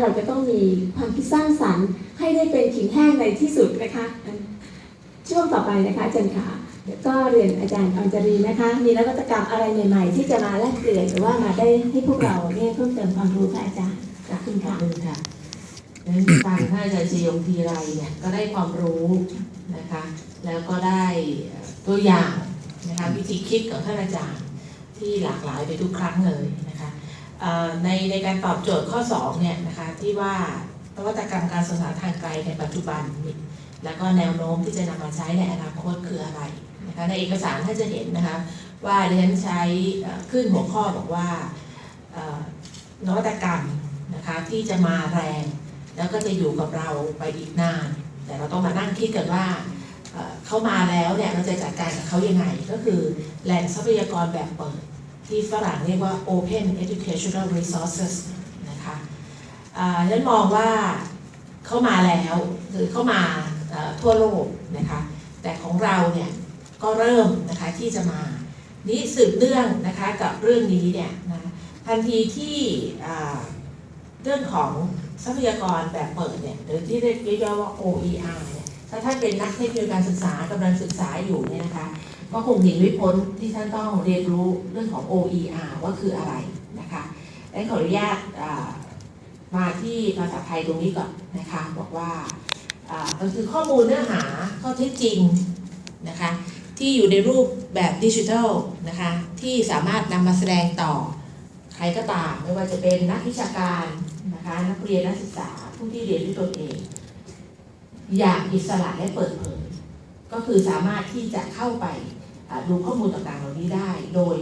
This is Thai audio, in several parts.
เราจะต้องมีความคิดสร้างสรรค์ ให้ได้เป็นขิงแห้งในที่สุดนะคะ ช่วงต่อไปนะคะอาจารย์ค่ะก็เรียนอาจารย์อัญจารีนะคะ มีนวัตกรรมอะไรใหม่ ๆ ที่จะมาแลกเปลี่ยนหรือว่ามาได้ให้พวกเราเนี่ยเพิ่มเติมความรู้ค่ะอาจารย์ขอบคุณขอบค่ะคุณค่ะนั้นฟังท่านอาจารย์ชยงทีไรเนี่ยก็ได้ความรู้นะคะ แล้วก็ได้ตัวอย่างนะคะวิธีคิดของท่านอาจารย์ที่หลากหลายไปทุกครั้งเลยนะคะ ในในการตอบโจทย์ข้อ2เนี่ยนะคะที่ว่านวัตกรรมการสื่อสารทางไกลในปัจจุบัน แล้วก็แนวโน้มที่จะนำมาใช้ในอนาคตคืออะไรนะคะในเอกสารท่านจะเห็นนะคะว่าดิฉันใช้ขึ้นหัวข้อบอกว่านวัตกรรมนะคะที่จะมาแรง แล้วก็จะอยู่กับเราไปอีกนาน แต่เราต้องมานั่งคิดกันว่าเอ่อเขามาแล้วเนี่ยเราจะจัดการกับเขายังไง ก็คือแหล่งทรัพยากรแบบเปิด ที่ฝรั่งเรียกว่า Open Educational Resources นะคะฉันมองว่าเข้ามาแล้วคือเข้ามาทั่วโลกนะคะแต่ของเราเนี่ยก็เริ่มนะคะที่จะมานี่สืบเนื่องนะคะกับเรื่องนี้เนี่ยนะทันทีที่เรื่องของทรัพยากรแบบเปิดเนี่ยหรือที่เรียกย่อว่า OER เนี่ยถ้าท่านเป็นนักเทคโนโลยีการศึกษากำลังศึกษาอยู่เนี่ยนะคะ ก็คงหนีไม่พ้นที่ท่านต้องเรียนรู้เรื่องของ OER ว่าคืออะไรนะคะและขออนุญาตมาที่ภาษาไทยตรงนี้ก่อนนะคะบอกว่าอ่ามันคือข้อมูลเนื้อหาข้อเท็จจริงนะคะที่อยู่ในรูปแบบดิจิทัลนะคะที่สามารถนำมาแสดงต่อใครก็ตาม ไม่ว่าจะเป็นนักวิชาการนะคะนักเรียนนักศึกษาผู้ที่เรียนด้วยตนเอง อย่างอิสระและเปิดเผยก็คือสามารถที่จะเข้าไป ดูข้อมูลต่างๆเหล่านี้ได้ โดย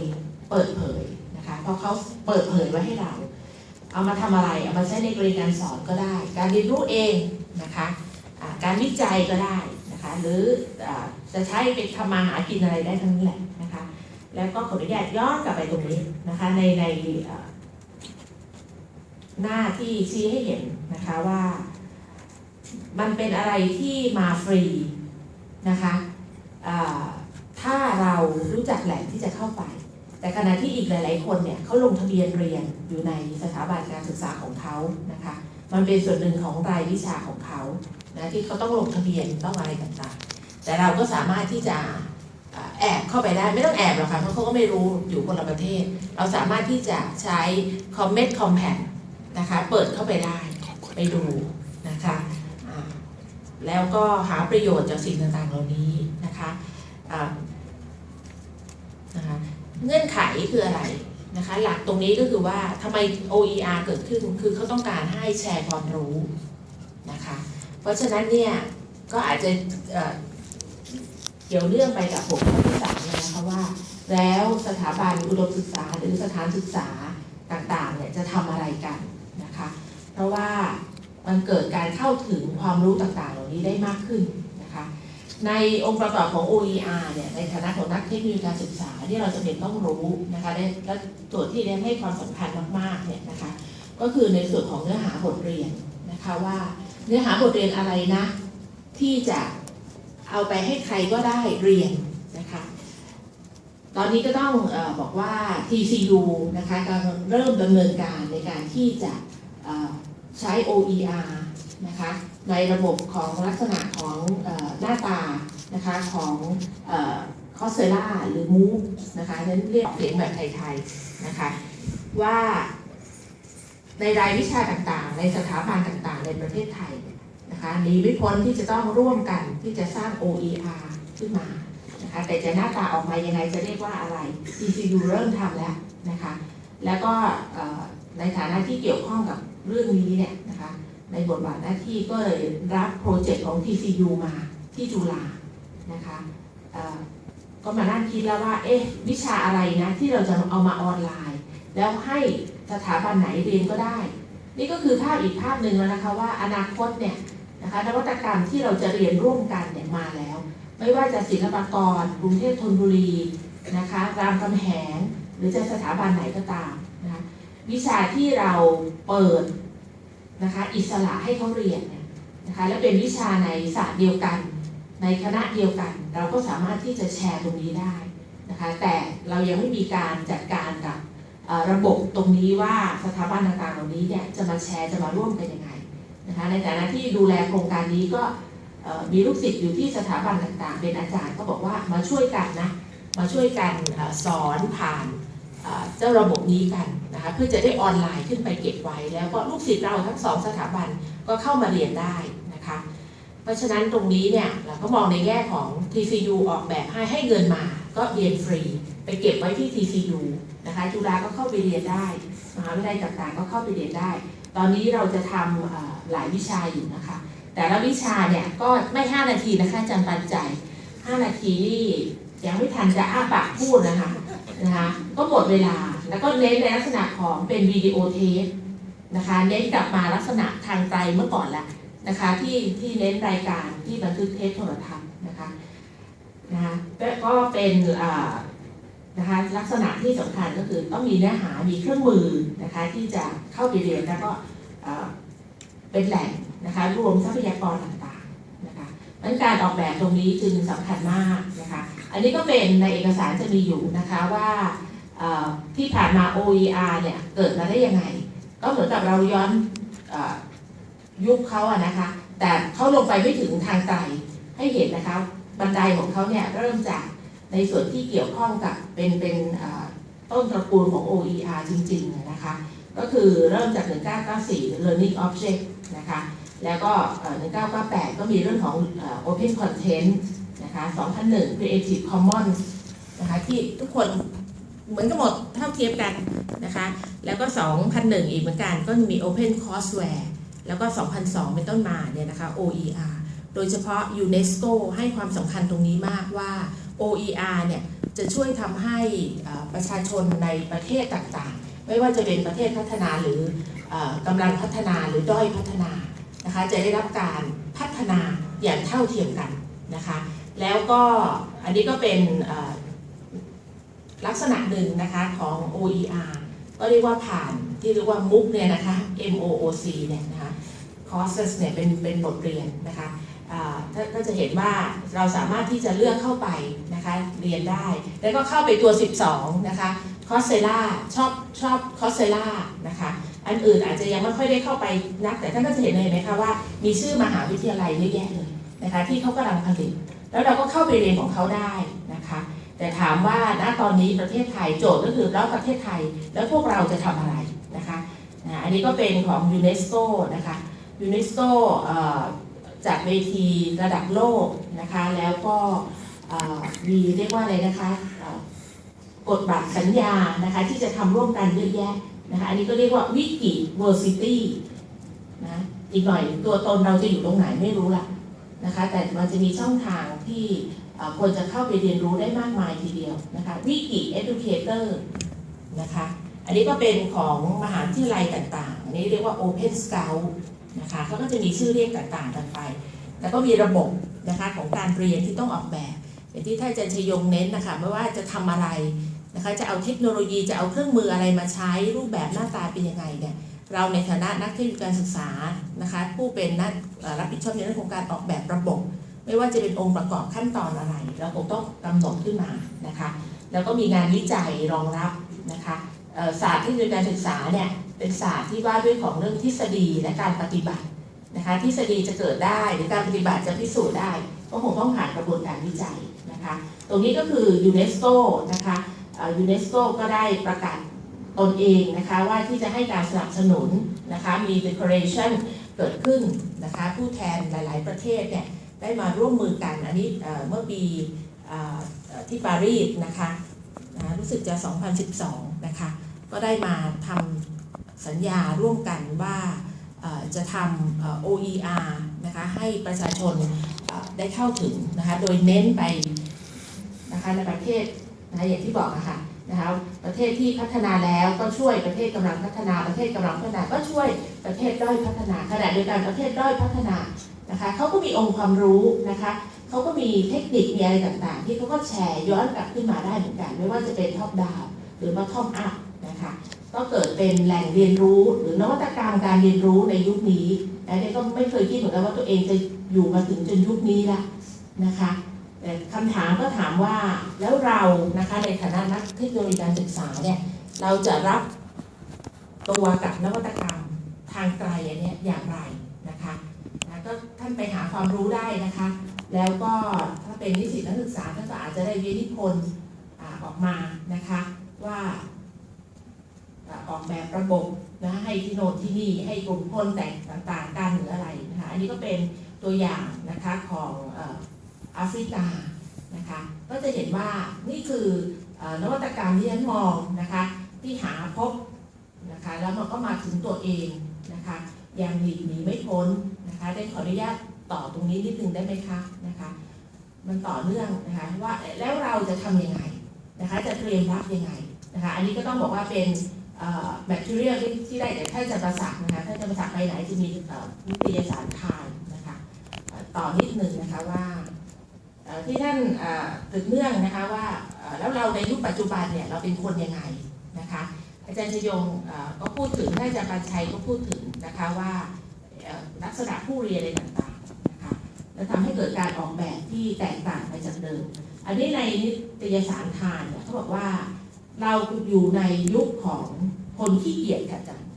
เปิดเผยนะคะเพราะเขาเปิดเผยไว้ให้เรา เอามาทำอะไร เอามาใช้ในกรณีการสอนก็ได้ การเรียนรู้เองนะคะการวิจัยก็ได้นะคะหรืออจะใช้เป็นทำมาหากินอะไรได้ทั้งนั้นแหละนะคะแล้วก็ขออนุญาตย้อนกลับไปตรงนี้นะคะในในหน้าที่ชี้ให้เห็นนะคะว่า มันเป็นอะไรที่มาฟรีนะคะอ่าถ้าเรารู้จัก แหล่งที่จะเข้าไป แต่ขณะที่อีกหลาย ๆ คนเนี่ยเขาลงทะเบียนเรียนอยู่ในสถาบันการศึกษาของเขานะคะ มันเป็นส่วนหนึ่งของรายวิชาของเขานะที่เขาต้องลงทะเบียนต้องอะไรต่างๆ แต่เราก็สามารถที่จะแอบเข้าไปได้ไม่ต้องแอบหรอกค่ะเพราะเขาก็ไม่รู้อยู่คนละประเทศ เราสามารถที่จะใช้ Comment Compact นะคะเปิดเข้าไปได้ไปดูนะคะแล้วก็หาประโยชน์จากสิ่งต่างๆเหล่านี้นะคะ นะคะเงื่อนไขคืออะไรนะคะหลักตรงนี้ก็คือว่าทำไม OER เกิดขึ้นคือเขาต้องการให้แชร์ความรู้นะคะเพราะฉะนั้นเนี่ยก็อาจจะเกี่ยวเนื่องไปกับหัวข้อที่สามนะคะว่า แล้วสถาบันอุดมศึกษาหรือสถานศึกษาต่างๆเนี่ยจะทำอะไรกันนะคะเพราะว่ามันเกิดการเข้าถึงความรู้ต่างๆ เหล่านี้ได้มากขึ้น ในองค์ประกอบของ OER เนี่ยในฐานะของนักเทคโนโลยีการศึกษาที่เราจะเป็นต้องรู้นะคะและและส่วที่เรียนให้ความสำคัญมากๆเนี่ยนะคะก็คือในส่วนของเนื้อหาบทเรียนนะคะว่าเนื้อหาบทเรียนอะไรนะ ที่จะเอาไปให้ใครก็ได้เรียนนะคะตอนนี้ก็ต้องอบอกว่า TCU นะคะกำลังเริ่มดำเนินการในการที่จะใช้ OER นะคะ ในระบบของลักษณะของอหน้าตานะคะของคอสเซล่าหรือ Move นะคะนั้นเรียกเสียงแบบไทยๆนะคะว่าในรายวิชาต่างๆ ในสถาบันต่างๆ ในประเทศไทยนะคะหนีไม่พ้นที่จะต้องร่วมกันที่จะสร้าง OER ขึ้นมานะคะแต่จะหน้าตาออกมายังไงจะเรียกว่าอะไร ECU เริ่มทำแล้วนะคะแล้วก็ในฐานะที่เกี่ยวข้องกับเรื่องนี้เนี่ยนะคะ ในบทบาทหน้าที่ก็เลยรับโปรเจกต์ของ TCU มาที่จุฬานะคะก็มานั่งคิดแล้วว่าเอ๊ะวิชาอะไรนะที่เราจะเอามาออนไลน์ แล้วให้สถาบันไหนเรียนก็ได้ นี่ก็คือภาพอีกภาพหนึ่งแล้วนะคะว่าอนาคตเนี่ยนะคะนวัตกรรมที่เราจะเรียนร่วมกันเนี่ยมาแล้ว ไม่ว่าจะศิลปากรกรุงเทพธนบุรีนะคะรามคำแหงหรือจะสถาบันไหนก็ตามนะคะวิชาที่เราเปิด นะคะอิสระให้เขาเรียนเนี่ยนะคะและเป็นวิชาในศาสตร์เดียวกัน ในคณะเดียวกัน เราก็สามารถที่จะแชร์ตรงนี้ได้นะคะแต่เรายังไม่มีการจัดการกับระบบตรงนี้ว่าสถาบันต่างๆเหล่านี้เนี่ยจะมาแชร์จะมาร่วมกันยังไงนะคะในฐานะที่ดูแลโครงการนี้ก็มีลูกศิษย์อยู่ที่สถาบันต่างๆ เป็นอาจารย์ก็บอกว่ามาช่วยกันนะมาช่วยกันอสอนผ่าน เจ้าระบบนี้กันนะคะเพื่อจะได้ออนไลน์ขึ้นไปเก็บไว้ แล้วก็ลูกศิษย์เราทั้งสองสถาบันก็เข้ามาเรียนได้นะคะเพราะฉะนั้นตรงนี้เนี่ยเราก็มองในแง่ของ TCU ออกแบบให้ให้เงินมาก็เรียนฟรี ไปเก็บไว้ที่ TCU นะคะจุฬาก็เข้าไปเรียนได้มหาวิทยาลัยต่างๆ ก็เข้าไปเรียนได้ ตอนนี้เราจะทำหลายวิชาอยู่นะคะ แต่ละวิชาเนี่ยก็ไม่ 5 นาทีนะคะจารย์ปันใจ 5 นาทีนี่ยังไม่ทันจะอ้าปากพูดนะคะ นะคะก็หมดเวลาแล้วก็เน้นในลักษณะของเป็นวิดีโอเทปนะคะเน้นกลับมาลักษณะทางไกลเมื่อก่อนละนะคะที่ที่เน้นรายการที่บันทึกเทปโทรทัศน์นะคะนะคะก็เป็นอ่านะคะลักษณะที่สำคัญก็คือต้องมีเนื้อหามีเครื่องมือนะคะที่จะเข้าไปเรียนแล้วก็เป็นแหล่งนะคะรวมทรัพยากรต่างๆนะคะดังนั้นการออกแบบตรงนี้จึงสำคัญมากนะคะ อันนี้ก็เป็นในเอกสารจะมีอยู่นะคะว่าที่ผ่านมา OER เนี่ยเกิดมาได้ยังไง ก็เหมือนกับเราย้อนอยุคเขาอะนะคะ แต่เขาลงไปไม่ถึงทางไกลให้เห็นนะคะบันไดของเขาเนี่ยเริ่มจากในส่วนที่เกี่ยวข้องกับเป็นเป็นต้นตระกูลของ OER จริงๆนะคะ ก็คือเริ่มจาก 1994 Learning Object นะคะ แล้วก็เอ่อ1998 ก็มีเรื่องของ Open Content นะคะ2001 Creative Commons นะคะที่ทุกคนเหมือนกันหมดเท่าเทียมกันนะคะแล้วก็ 2001 อีกเหมือนกันก็มี Open Courseware แล้วก็ 2002 เป็นต้นมาเนี่ยนะคะ OER โดยเฉพาะยูเนสโกให้ความสำคัญตรงนี้มากว่า OER เนี่ยจะช่วยทำให้ประชาชนในประเทศต่างๆ ไม่ว่าจะเป็นประเทศพัฒนาหรืออกำลังพัฒนาหรือด้อยพัฒนานะคะจะได้รับการพัฒนาอย่างเท่าเทียมกันนะคะ แล้วก็อันนี้ก็เป็นลักษณะหนึ่งนะคะของ OER ก็เรียกว่าผ่านที่เรียกว่ามุกเนี่ยนะคะ MOOC เนี่ยนะคะ courses เนี่ยเป็นเป็นบทเรียนนะคะถ้าก็จะเห็นว่าเราสามารถที่จะเลือกเข้าไปนะคะเรียนได้ แล้วก็เข้าไปตัว 12 นะคะ c o s e l a ชอบชอบ c o s e l a นะคะอันอื่นอาจจะยังไม่ค่อยได้เข้าไปนัก แต่ท่านก็จะเห็นเลยนะคะว่ามีชื่อมหาวิทยาลัยเยอะแยะเลยนะคะที่เขากำลังผลิต แล้วเราก็เข้าไปเรียนของเขาได้นะคะ แต่ถามว่าณตอนนี้ประเทศไทยโจทย์ก็คือแล้วประเทศไทย แล้วพวกเราจะทำอะไรนะคะอันนี้ก็เป็นของยูเนสโกนะคะยูเนสโกจากเวทีระดับโลกนะคะแล้วก็มีเรียกว่าอะไรนะคะกฎบัตรสัญญานะคะที่จะทำร่วมกันเยอะแยะนะคะอันนี้ก็เรียกว่าวิกิเวอร์ซิตี้นะอีกหน่อยตัวตนเราจะอยู่ตรงไหนไม่รู้ละ นะคะ แต่มันจะมีช่องทางที่ควรจะเข้าไปเรียนรู้ได้มากมายทีเดียวนะคะวิกิ educator นะคะ อันนี้ก็เป็นของมหาวิทยาลัยต่างๆ นี้เรียกว่า open scout นะคะเขาก็จะมีชื่อเรียกต่างๆกันไป แล้วก็มีระบบนะคะของการเรียนที่ต้องออกแบบอย่างที่ท่านอาจารย์ชยงเน้นนะคะไม่ว่าจะทำอะไรนะคะจะเอาเทคโนโลยีจะเอาเครื่องมืออะไรมาใช้รูปแบบหน้าตาเป็นยังไงเนี่ย เราในฐานะนักเทคนิคการศึกษานะคะผู้เป็นนักรับผิดชอบในเรื่องของการออกแบบระบบ ไม่ว่าจะเป็นองค์ประกอบขั้นตอนอะไร เราคงต้องกำหนดขึ้นมานะคะแล้วก็มีงานวิจัยรองรับนะคะศาสตร์ที่เป็นการศึกษาเนี่ยเป็นศาสตร์ที่ว่าด้วยของเรื่องทฤษฎีและการปฏิบัตินะคะทฤษฎีจะเกิดได้หรือการปฏิบัติจะพิสูจน์ได้ ก็คงต้องผ่านกระบวนการวิจัยนะคะตรงนี้ก็คือยูเนสโกนะคะยูเนสโกก็ได้ประกาศ ตนเองนะคะว่าที่จะให้การสนับสนุนนะคะมี declaration เกิดขึ้นนะคะผู้แทนหลาย ๆ ประเทศเนี่ยได้มาร่วมมือกันอันนี้เมื่อปีอที่ปารีสนะคะนะรู้สึกจะ 2012 นะคะก็ได้มาทำสัญญาร่วมกันว่าจะทำ OER นะคะให้ประชาชนได้เข้าถึงนะคะโดยเน้นไปนะคะในประเทศ นะคะอย่างที่บอกอะค่ะนะคะประเทศที่พัฒนาแล้วก็ช่วยประเทศกำลังพัฒนาประเทศกำลังพัฒนาก็ช่วยประเทศด้อยพัฒนาขณะเดียวกันประเทศด้อยพัฒนานะคะเขาก็มีองค์ความรู้นะคะเขาก็มีเทคนิคมีอะไรต่างๆ ที่เขาก็แชร์ย้อนกลับขึ้นมาได้เหมือนกัน ไม่ว่าจะเป็นท็อปดาวหรือว่าท็อปอัพนะคะก็เกิดเป็นแหล่งเรียนรู้หรือนวัตกรรมการเรียนรู้ในยุคนี้และเนี่ยก็ไม่เคยคิดเหมือนกันว่าตัวเองจะอยู่มาถึงจนยุคนี้ละนะคะ คำถามก็ถามว่าแล้วเรานะคะในฐานะนักเทคโนโลยีการศึกษาเนี่ยเราจะรับตัวกับนวัตกรรมทางไกลอันนี้อย่างไรนะคะนะก็ท่านไปหาความรู้ได้นะคะ แล้วก็ถ้าเป็นนิสิตนักศึกษาท่านก็อาจจะได้วิทยพลอออกมานะคะว่าออกแบบระบบนะให้ที่โน่นที่นี่ให้กลุ่มคนแตกต่างๆกันหรืออะไรนะคะอันนี้ก็เป็นตัวอย่างนะคะของ แอฟริกานะคะก็จะเห็นว่านี่คือนวัตกรรมที่ฉันมองนะคะที่หาพบนะคะแล้วมันก็มาถึงตัวเองนะคะยังหลีกหนีไม่พ้นนะคะได้ขออนุญาตต่อตรงนี้นิดนึงได้ไหมคะนะคะมันต่อเนื่องนะคะว่าแล้วเราจะทำยังไงนะคะจะเตรียมรับยังไงนะคะอันนี้ก็ต้องบอกว่าเป็นแบคทีเรียที่ได้จากท่านจารย์ประศักนะคะท่านจารย์ประศักไปไหนจะมีนิตยสารทานนะคะต่อนิดนึงนะคะว่า ที่ท่านตึกเนื่องนะคะว่าแล้วเราในยุคปัจจุบันเนี่ยเราเป็นคนยังไงนะคะอาจารย์ชยงก็พูดถึงท่านอาจารย์ปัญชัยก็พูดถึงนะคะว่าลักษณะผู้เรียนอะไรต่างๆนะคะและทำให้เกิดการออกแบบที่แตกต่างไปจากเดิม อันนี้ในนิตยสารทานเนี่ยเขาบอกว่าเราอยู่ในยุคของคนขี้เกียจค่ะอาจารย์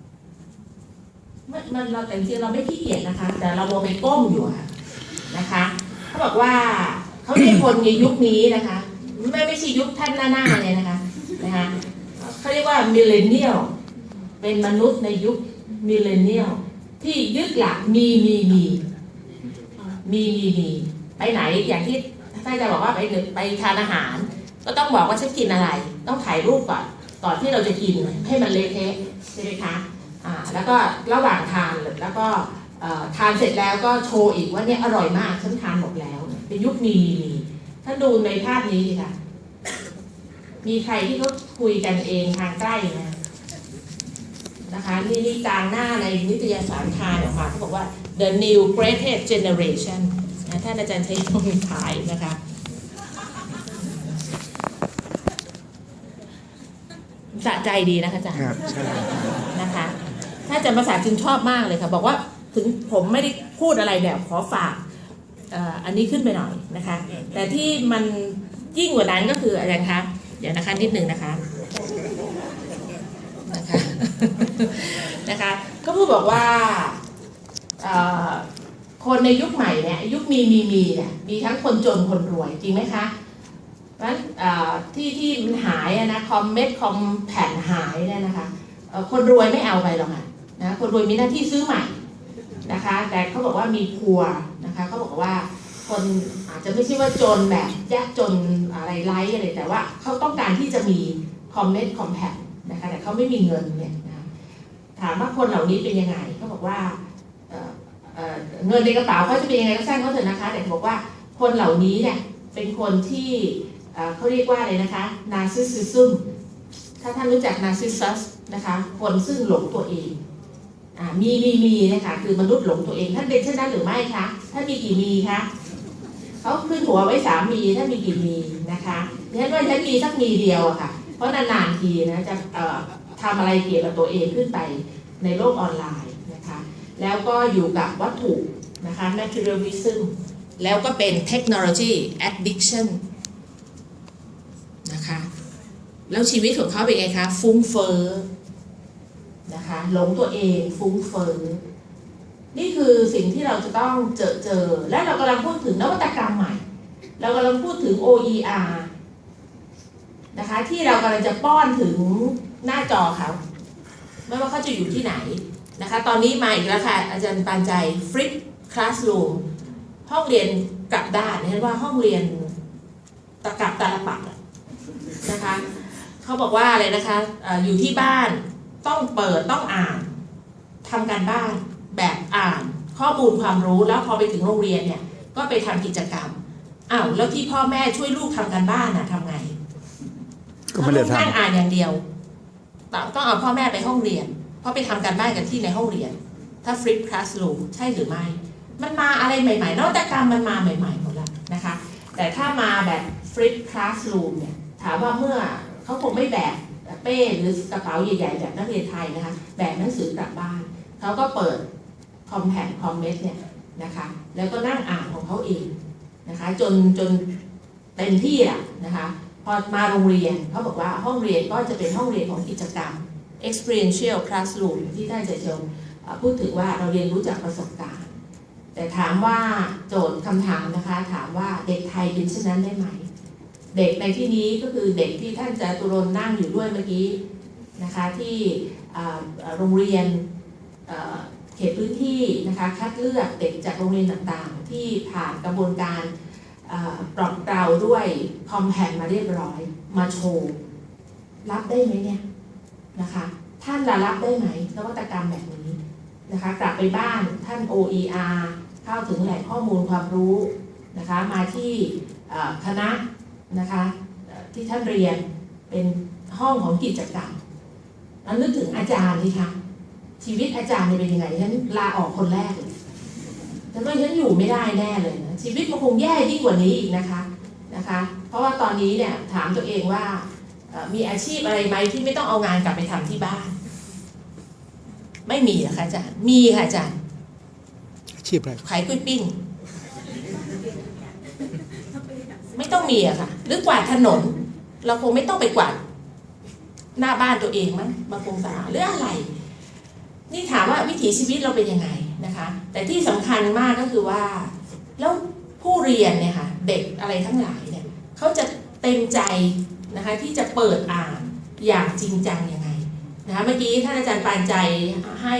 มันมันเราแต่จริงเราไม่ขี้เกียจนะคะ แต่เราโมไปก้มอยู่ค่ะนะคะเขาบอกว่า เขาเรียกคนในยุคนี้นะคะ ไม่ไม่ใช่ยุคท่านหน้าๆเลยนะคะนะคะเขาเรียกว่ามิเลเนียลเป็นมนุษย์ในยุคมิเลเนียลที่ยึดหลักมีมีมีมีมีมีไปไหนอย่างที่ท่านจะบอกว่าไปไปทานอาหาร ก็ต้องบอกว่าฉันกินอะไร ต้องถ่ายรูปก่อนก่อนที่เราจะกินให้มันเละเทะใช่ไหมคะอ่าแล้วก็ระหว่างทานแล้วก็ทานเสร็จแล้วก็โชว์อีกว่าเนี่ยอร่อยมากฉันทานหมดแล้ว เป็นยุคมีมีมีท่านดูในภาพนี้สิคะมีใครที่เขาคุยกันเองทางใกล้ไหมนะคะนี่นี่กลางหน้าในนิตยสารทานออกมาเขาบอกว่า the new greatest generation นะท่านอาจารย์ใช้ตรงถ่ายนะคะสะใจดีนะคะอาจารย์ครับใช่นะคะ ถ้าอาจารย์ภาษาจึงชอบมากเลยค่ะ บอกว่าถึงผมไม่ได้พูดอะไรแบบขอฝากเอันนี้ขึ้นไปหน่อยนะคะ แต่ที่มันยิ่งกว่านั้นก็คืออะไรคะเดี๋ยวนะคะนิดหนึ่งนะคะนะคะนะคะก็พูดบอกว่าคนในยุคใหม่เนี่ยยุคมีมีมีเนี่ยมีทั้งคนจนคนรวยจริงไหมคะเพราะฉะนั้นที่ที่มันหายนะคอมเม็ดคอมแผ่นหายเนี่ยนะคะคนรวยไม่เอาไปหรอกค่ะนะคนรวยมีหน้าที่ซื้อใหม่ นะคะ แต่เขาบอกว่ามีพัวนะคะเขาบอกว่าคนอาจจะไม่ใช่ว่าจนแบบยากจนอะไรไร้อะไรแต่ว่าเขาต้องการที่จะมีคอมเม็ดคอมแผ่นนะคะแต่เขาไม่มีเงินเนี่ยนะถามว่าคนเหล่านี้เป็นยังไงเขาบอกว่าเงินในกระเป๋าเขาจะเป็นยังไงก็สร้างเขาเถอะนะคะ แต่บอกว่าคนเหล่านี้เนี่ยเป็นคนที่เขาเรียกว่าอะไรนะคะนาซิสซึมถ้าท่านรู้จักนาซิสซัสนะคะคนซึ่งหลงตัวเอง มีมีมีนะคะคือมนุษย์หลงตัวเอง ท่านเป็นเช่นนั้นหรือไม่คะท่านมีกี่มีคะเขาขึ้นหัวไว้สามมีท่านมีกี่มีนะคะดิฉันว่าฉันมีสักมีเดียวอะค่ะ เพราะนานๆทีนะจะเอ่อทำอะไรเกี่ยวกับตัวเองขึ้นไปในโลกออนไลน์นะคะ แล้วก็อยู่กับวัตถุนะคะ materialism แล้วก็เป็น technology addiction นะคะ แล้วชีวิตของเขาเป็นไงคะ ฟุ้งเฟ้อ นะคะหลงตัวเองฟุ้งเฟ้อนี่คือสิ่งที่เราจะต้องเจอเจอ และเรากำลังพูดถึงนวัตกรรมใหม่ เรากำลังพูดถึง OER นะคะ ที่เรากำลังจะป้อนถึงหน้าจอเขาไม่ว่าเขาจะอยู่ที่ไหนนะคะ ตอนนี้มาอีกแล้วค่ะ อาจารย์ปานใจ Flip Classroom ห้องเรียนกลับด้านเรียกว่าห้องเรียนตะกับตาลปัดนะคะเขาบอกว่าอะไรนะคะออยู่ที่บ้าน ต้องเปิดต้องอ่านทำการบ้านแบบอ่าน ข้อมูลความรู้แล้วพอไปถึงโรงเรียนเนี่ยก็ไปทำกิจกรรมอ้าวแล้วที่พ่อแม่ช่วยลูกทำการบ้านน่ะทำไงก็ไม่ได้ถ้าลูกนั่งทำอ่านอย่างเดียวต้องต้องเอาพ่อแม่ไปห้องเรียน เพราะไปทำการบ้านกันที่ในห้องเรียน ถ้า flip classroom ใช่หรือไม่ มันมาอะไรใหม่ๆนวัตกรรมมันมาใหม่ๆหมดแล้วนะคะ แต่ถ้ามาแบบ flip classroom เนี่ยถามว่าเมื่อเขาคงไม่แบก เป้หรือกระเป๋าใหญ่ๆแบบนักเรียนไทยนะคะแบกหนังสือกลับบ้านเขาก็เปิด compact comment เนี่ยนะคะ แล้วก็นั่งอ่านของเขาเองนะคะ จนจนเต็มที่อะนะคะ พอมาโรงเรียนเขาบอกว่าห้องเรียนก็จะเป็นห้องเรียนของกิจกรรม experiential classroom ที่ท่านจารย์ชมพูดถึงว่าเราเรียนรู้จากประสบการณ์ แต่ถามว่าโจทย์คำถามนะคะ ถามว่าเด็กไทยเป็นเช่นนั้นได้ไหม เด็กในที่นี้ก็คือเด็กที่ท่านจาตุรนต์นั่งอยู่ด้วยเมื่อกี้นะคะที่โรงเรียนเขตพื้นที่นะคะคัดเลือกเด็กจากโรงเรียนต่างๆ ที่ผ่านกระบวนการปลอบเกลาด้วยคอมแพนมาเรียบร้อยมาโชว์รับได้ไหมเนี่ยนะคะท่านละรับได้ไหมนวัตกรรมแบบนี้นะคะกลับไปบ้านท่าน OER เข้าถึงแหล่งข้อมูลความรู้นะคะมาที่คณะ นะคะเอ่อที่ท่านเรียนเป็นห้องของกิจกรรมแล้วนึกถึงอาจารย์สิคะชีวิตอาจารย์เนี่ยเป็นยังไงฉันลาออกคนแรกเลยฉันว่าฉันอยู่ไม่ได้แน่เลยนะชีวิตมันคงแย่ยิ่งกว่านี้อีกนะคะนะคะ เพราะว่าตอนนี้เนี่ยถามตัวเองว่าเอ่อมีอาชีพอะไรไหมที่ไม่ต้องเอางานกลับไปทำที่บ้าน ไม่มีนะคะอาจารย์มีค่ะอาจารย์อาชีพอะไรขายกล้วยปิ้ง ไม่ต้องมีอะค่ะหรือกวาดถนน เราคงไม่ต้องไปกวาดหน้าบ้านตัวเองมั้งมาคงสะอาดหรืออะไร นี่ถามว่าวิถีชีวิตเราเป็นยังไงนะคะ แต่ที่สำคัญมากก็คือว่า แล้วผู้เรียนเนี่ยค่ะเด็กอะไรทั้งหลายเนี่ยเขาจะเต็มใจนะคะที่จะเปิดอ่านอย่างจริงจังยังไงนะคะเมื่อกี้ท่านอาจารย์ปานใจให้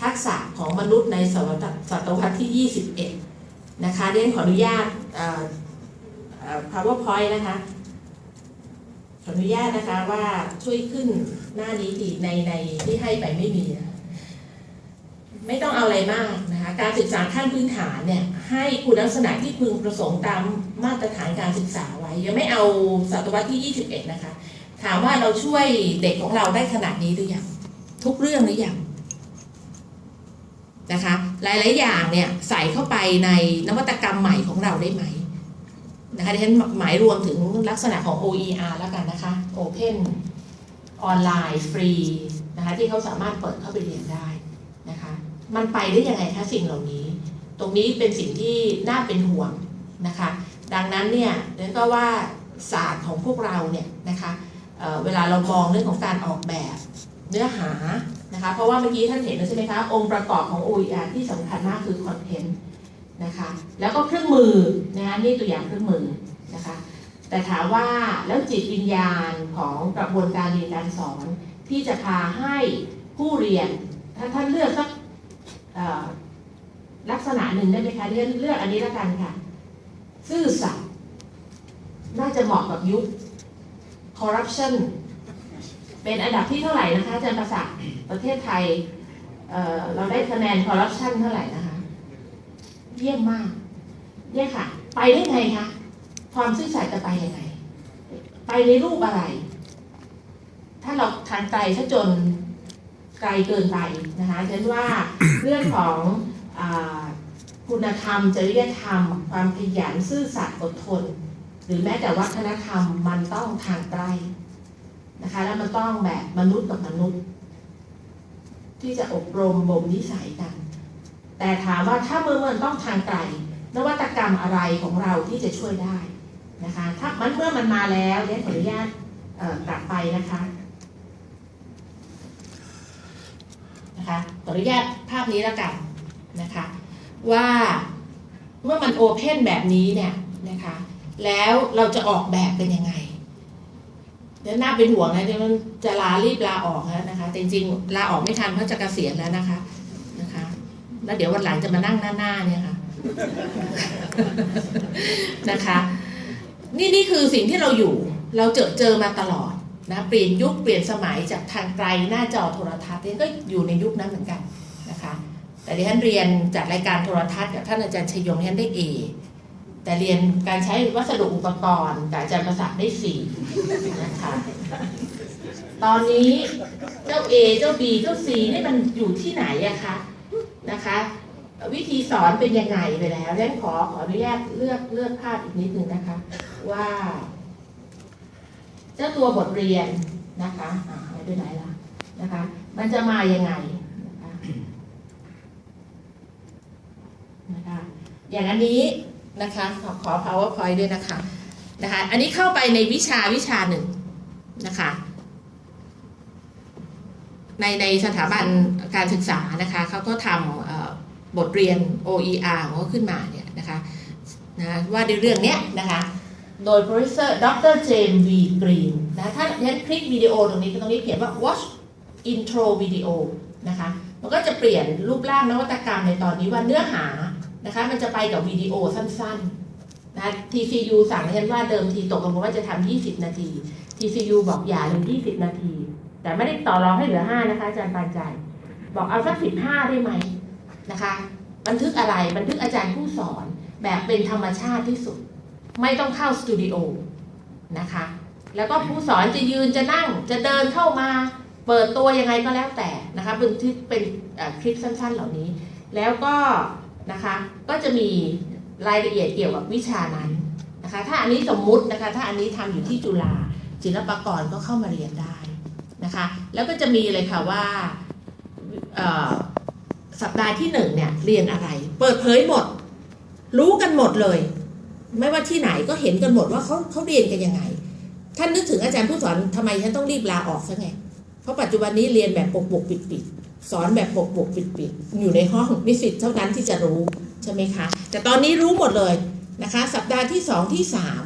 ทักษะของมนุษย์ในศตวรรษที่ 21 นะคะเรียนขออนุญาต powerpoint นะคะขออนุญาตนะคะว่าช่วยขึ้นหน้านี้ดีในในที่ให้ไปไม่มีนะไม่ต้องเอาอะไรมากนะคะการศึกษาขั้นพื้นฐานเนี่ยให้คุณลักษณะที่พึงประสงค์ตามมาตรฐานการศึกษาไว้ ยังไม่เอาศตวรรษที่ 21 นะคะ ถามว่าเราช่วยเด็กของเราได้ขนาดนี้หรือยังทุกเรื่องหรือยังนะคะ หลาย ๆ อย่างเนี่ยใส่เข้าไปในนวัตกรรมใหม่ของเราได้ไหม นะคะที่ฉันหมายรวมถึงลักษณะของ OER แล้วกันนะคะ Open ออนไลน์ฟรีนะคะที่เขาสามารถเปิดเข้าไปเรียนได้นะคะ มันไปได้ยังไงคะสิ่งเหล่านี้ ตรงนี้เป็นสิ่งที่น่าเป็นห่วงนะคะ ดังนั้นเนี่ยเรนก็ว่าศาสตร์ของพวกเราเนี่ยนะคะเเวลาเรามองเรื่องของการออกแบบเนื้อหานะคะ เพราะว่าเมื่อกี้ท่านเห็นแล้วใช่ไหมคะ องค์ประกอบของ OER ที่สำคัญมากคือคอนเทนต์ นะคะแล้วก็เครื่องมือนะคะนี่ตัวอย่างเครื่องมือนะคะแต่ถามว่าแล้วจิตวิญญาณของกระบวนการเรียนการสอนที่จะพาให้ผู้เรียน ถ้าท่านเลือกสักลักษณะหนึ่งได้ไหมคะเลือกเลือกอันนี้ละกันค่ะ ซื่อสัตย์น่าจะเหมาะกับยุค corruption เป็นอันดับที่เท่าไหร่นะคะอาจารย์ประศักประเทศไทยเเราได้คะแนน corruption เท่าไหร่นะคะ เยี่ยมมาก เนี่ยค่ะ ไปได้ไงคะ ความซื่อสัตย์จะไปยังไง ไปในรูปอะไร ถ้าเราทางไกลถ้าจนไกลเกินไปนะคะฉันว่าเรื่องของอคุณธรรม จริยธรรม ความขยันซื่อสัตย์อดทน หรือแม้แต่วัฒนธรรมมันต้องทางใกลนะคะ แล้วมันต้องแบบมนุษย์กับมนุษย์ ที่จะอบรมบ่มนิสัยกัน แต่ถามว่าถ้าเมื่อมันต้องทางไกลนวัตกรรมอะไรของเราที่จะช่วยได้นะคะถ้ามันเมื่อมันมาแล้วเนี่ยขออนุญาตกลับไปนะคะนะคะขออนุญาตภาพนี้แล้วกันนะคะว่าเมื่อมันโอเพนแบบนี้เนี่ยนะคะแล้วเราจะออกแบบเป็นยังไงเดี๋ยวน่าเป็นห่วงนะเดี๋ยวมันจะลารีบลาออกแล้วนะคะแต่จริงๆลาออกไม่ทันเพราะจะเกษียณแล้วนะคะ แล้วเดี๋ยววันหลังจะมานั่งหน้าๆเนี่ยค่ะนะคะ นี่นี่คือสิ่งที่เราอยู่ เราเจอเจอมาตลอดนะเปลี่ยนยุคเปลี่ยนสมัยจากทางไกลหน้าจอโทรทัศน์เนี่ก็อยู่ในยุคนั้นเหมือนกันนะคะ แต่ที่ท่านเรียนจากรายการโทรทัศน์กับท่านอาจารย์ชยงท่านได้เอแต่เรียนการใช้วัสดุอุปกรณ์กับอาจารย์ประศักดิ์ได้สี่นะคะตอนนี้เจ้า A เจ้า B เจ้า C นี่มันอยู่ที่ไหนอะคะ นะคะ วิธีสอนเป็นยังไงไปแล้วดังขอขออนุญาตเลือกเลือกภาพอีกนิดหนึ่งนะคะ ว่า เจ้าตัวบทเรียนนะคะอ่าหายไปไหนล่ะนะคะ มันจะมายังไงนะคะนะคะอย่างอันนี้นะคะขอขอ powerpoint ด้วยนะคะนะคะ อันนี้เข้าไปในวิชาวิชาหนึ่งนะคะ ในในสถาบันการศึกษานะคะเขาก็ทำบทเรียน OER ของเขาขึ้นมาเนี่ยนะคะนะว่าในเรื่องเนี้ยนะคะโดย professor Dr. James V. Green นะถ้าฉะนั้นคลิกวิดีโอตรงนี้ตรงนี้เขียนว่า watch intro video นะคะมันก็จะเปลี่ยนรูปร่างนวัตกรรมในตอนนี้ว่าเนื้อหานะคะมันจะไปกับวิดีโอสั้นๆนะ TCU สั่งให้ฉันว่าเดิมทีตกลงว่าจะทำ20 นาที TCU บอกอย่าเลย20 นาที แต่ไม่ได้ต่อรองให้เหลือ5นะคะอาจารย์ปานใจ บอกเอาสัก15ได้ไหมนะคะ บันทึกอะไรบันทึกอาจารย์ผู้สอนแบบเป็นธรรมชาติที่สุด ไม่ต้องเข้าสตูดิโอนะคะ แล้วก็ผู้สอนจะยืนจะนั่งจะเดินเข้ามา เปิดตัวยังไงก็แล้วแต่นะคะบันทึกเป็นคลิปสั้น ๆ เหล่านี้ แล้วก็นะคะก็จะมีรายละเอียดเกี่ยวกับวิชานั้นนะคะ ถ้าอันนี้สมมุตินะคะ ถ้าอันนี้ทำอยู่ที่จุฬาศิลปากรก็เข้ามาเรียนได้ นะคะ แล้วก็จะมีเลยค่ะว่าสัปดาห์ที่หนึ่งเนี่ยเรียนอะไร เปิดเผยหมด รู้กันหมดเลย ไม่ว่าที่ไหนก็เห็นกันหมดว่าเขาเขาเรียนกันยังไง ท่านนึกถึงอาจารย์ผู้สอนทำไมฉันต้องรีบลาออกซะไง เพราะปัจจุบันนี้เรียนแบบปกปกปิดปิดสอนแบบปกปกปิดปิดอยู่ในห้องนิสิตเท่านั้นที่จะรู้ใช่ไหมคะ แต่ตอนนี้รู้หมดเลยนะคะ สัปดาห์ที่สองที่สาม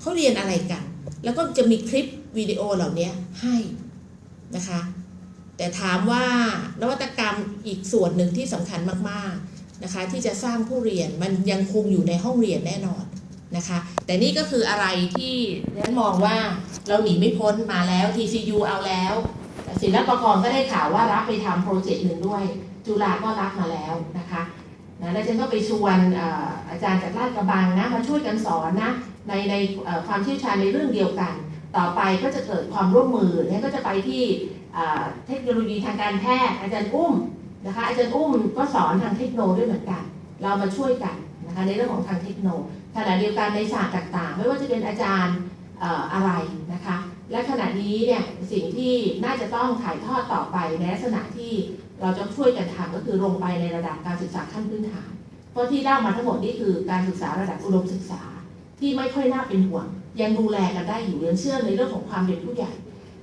เขาเรียนอะไรกัน แล้วก็จะมีคลิปวิดีโอเหล่านี้ให้ นะคะ แต่ถามว่านวัตกรรมอีกส่วนหนึ่งที่สำคัญมากๆนะคะ ที่จะสร้างผู้เรียนมันยังคงอยู่ในห้องเรียนแน่นอนนะคะ แต่นี่ก็คืออะไรที่ฉันมองว่าเราหนีไม่พ้นมาแล้ว TCU เอาแล้วศิลปากรก็ได้ข่าวว่ารับไปทำโปรเจกต์หนึ่งด้วย จุฬาก็รับมาแล้วนะคะนะแล้วฉันก็ไปชวนอาจารย์จากราชกระบังนะมาช่วยกันสอนนะในในความเชี่ยวชาญในเรื่องเดียวกัน ต่อไปก็จะเกิดความร่วมมือเนี่ยก็จะไปที่เทคโนโลยีทางการแพทย์อาจารย์อุ้มนะคะอาจารย์อุ้มก็สอนทางเทคโนด้วยเหมือนกัน เรามาช่วยกันนะคะในเรื่องของทางเทคโนขณะเดียวกันในศาสตร์ต่าง ๆ ไม่ว่าจะเป็นอาจารย์อะไรนะคะ และขณะนี้เนี่ยสิ่งที่น่าจะต้องถ่ายทอดต่อไปในลักษณะที่เราจะช่วยกันทำก็คือลงไปในระดับการศึกษาขั้นพื้นฐานเพราะที่เล่ามาทั้งหมดนี่คือการศึกษาระดับอุดมศึกษา ที่ไม่ค่อยน่าเป็นห่วง ยังดูแลกันได้อยู่เรียนเชื่อในเรื่องของความเป็นผู้ใหญ่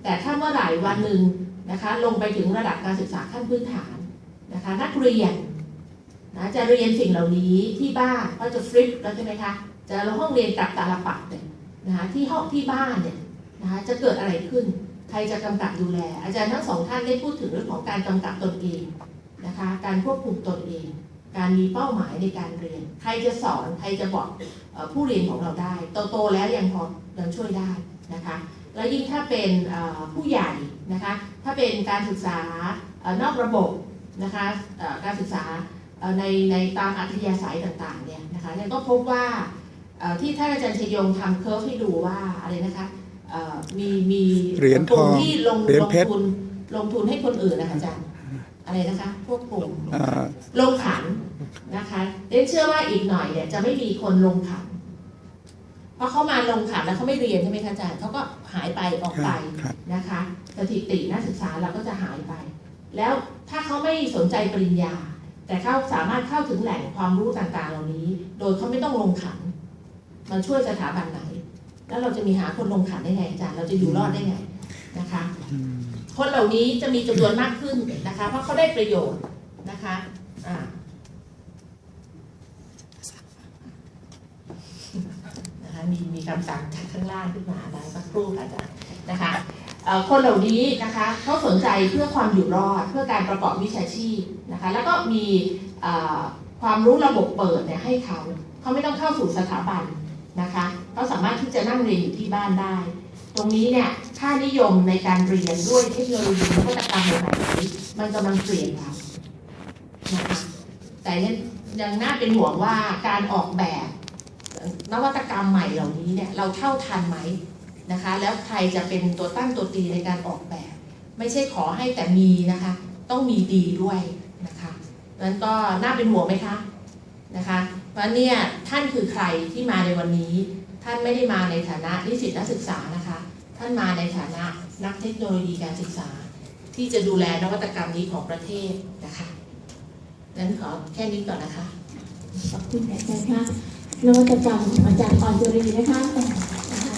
แต่ถ้าเมื่อไหร่วันหนึ่งนะคะลงไปถึงระดับการศึกษาขั้นพื้นฐานนะคะนักเรียนนะจะเรียนสิ่งเหล่านี้ที่บ้านก็จะฟลิปแล้วใช่ไหมคะจะลงห้องเรียนกลับตาลปัดเนี่ยนะคะที่ห้องที่บ้านเนี่ยนะคะจะเกิดอะไรขึ้น ใครจะกำกับดูแล อาจารย์ทั้งสองท่านได้พูดถึงเรื่องของการกำกับตนเองนะคะการควบคุมตนเอง การมีเป้าหมายในการเรียน ใครจะสอนใครจะบอกเอ่อผู้เรียนของเราได้โตๆแล้วยังพอยังช่วยได้นะคะแล้วยิ่งถ้าเป็นเอ่อผู้ใหญ่นะคะถ้าเป็นการศึกษาเอ่อนอกระบบนะคะเอ่อการศึกษาเอ่อในในตามอัธยาศัยต่างๆเนี่ยนะคะเนี่ยก็พบว่าเอ่อที่ท่านอาจารย์ชยงทำเคิร์ฟให้ดูว่าอะไรนะคะเอ่อมีมีเหรียญทองกลุ่มที่ลงเหรียญลงเพชรทุนลงทุนให้คนอื่นนะคะอาจารย์ อะไรนะคะ พวกกลุ่มอ่าลงขันนะคะเรนเชื่อว่าอีกหน่อยเนี่ยจะไม่มีคนลงขันเพราะเขามาลงขันแล้วเขาไม่เรียนใช่ไหมคะอาจารย์เขาก็หายไปออกคไปรับครับนะคะ สถิตินักศึกษาเราก็จะหายไป แล้วถ้าเขาไม่สนใจปริญญา แต่เขาสามารถเข้าถึงแหล่งความรู้ต่างๆ เหล่านี้ โดยเขาไม่ต้องลงขันมันช่วยสถาบันไหน แล้วเราจะมีหาคนลงขันได้ไงอาจารย์เราจะอยู่รอดได้ไงนะคะอืม คนเหล่านี้จะมีจำนวนมากขึ้นนะคะ เพราะเขาได้ประโยชน์นะคะอ่านะคะมีมีคำสั่งจากข้างล่างขึ้นมาได้สักครู่ค่ะอาจารย์นะคะคนเหล่านี้นะคะเขาสนใจเพื่อความอยู่รอดเพื่อการประกอบวิชาชีพนะคะแล้วก็มีความรู้ระบบเปิดเนี่ยให้เขาเขาไม่ต้องเข้าสู่สถาบันนะคะเขาสามารถที่จะนั่งเรียนอยู่ที่บ้านได้ ตรงนี้เนี่ยค่านิยมในการเรียนด้วยเทคโนโลยีนวัตกรรมใหม่มันกำลังเปลี่ยนเรานะคะแต่ยังยังน่าเป็นห่วงว่าการออกแบบ นวัตกรรมใหม่เหล่านี้เนี่ยเราเท่าทันไหมนะคะ แล้วใครจะเป็นตัวตั้งตัวตีในการออกแบบ ไม่ใช่ขอให้แต่มีนะคะ ต้องมีดีด้วยนะคะนั้นก็น่าเป็นห่วงไหมคะนะคะเพราะเนี่ยท่านคือใครที่มาในวันนี้ ท่านไม่ได้มาในฐานะนิสิตนักศึกษานะคะ ท่านมาในฐานะนักเทคโนโลยีการศึกษา ที่จะดูแลนวัตกรรมนี้ของประเทศนะคะนั้นขอแค่นี้ก่อนนะคะขอบคุณอาจารย์ค่ะนวัตกรรมของอาจารย์ออนจรีนะคะ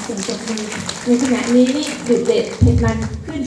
เสียงปรบมือในขณะนี้นี่ดุเด็ดเผ็ดมันขึ้น